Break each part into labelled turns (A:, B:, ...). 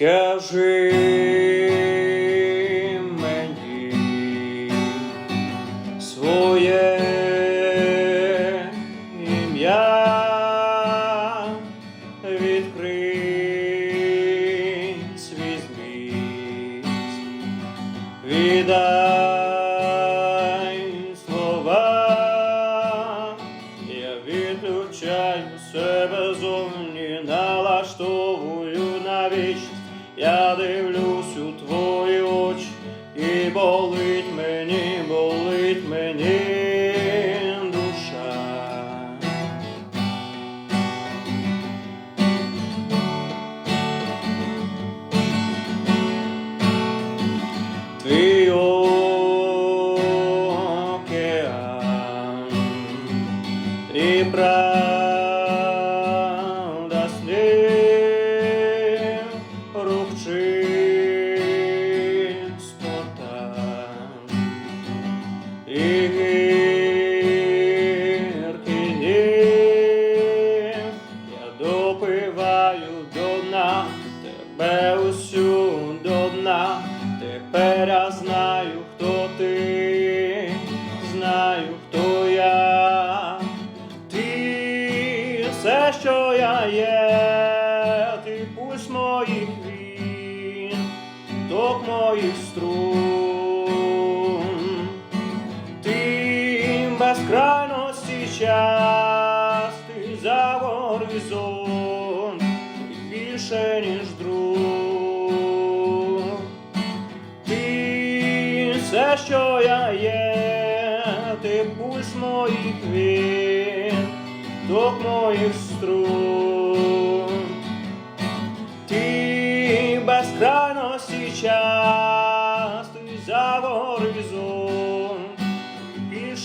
A: Скажи мені своє ім'я, відкрий свій зміст, віддай слова, я відключаю себе зовні, налаштовую на вічність, я дивлюсь у твої очі, і болить мені, болить мені душа. Твій океан і правда я допиваю до дна тебе усю до дна. Тепер я знаю, хто ти, знаю, хто я. Ти все, що я є, ти пульс моїх він, ток моїх струн. Ти безкрайності час, ти за горизонт, ти більше, ніж друг. Ти все, що я є, ти пульс моїх він, ток моїх струн. Ти безкрайності час, ти за горизонт,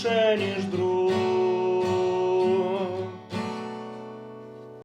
A: більше, ніж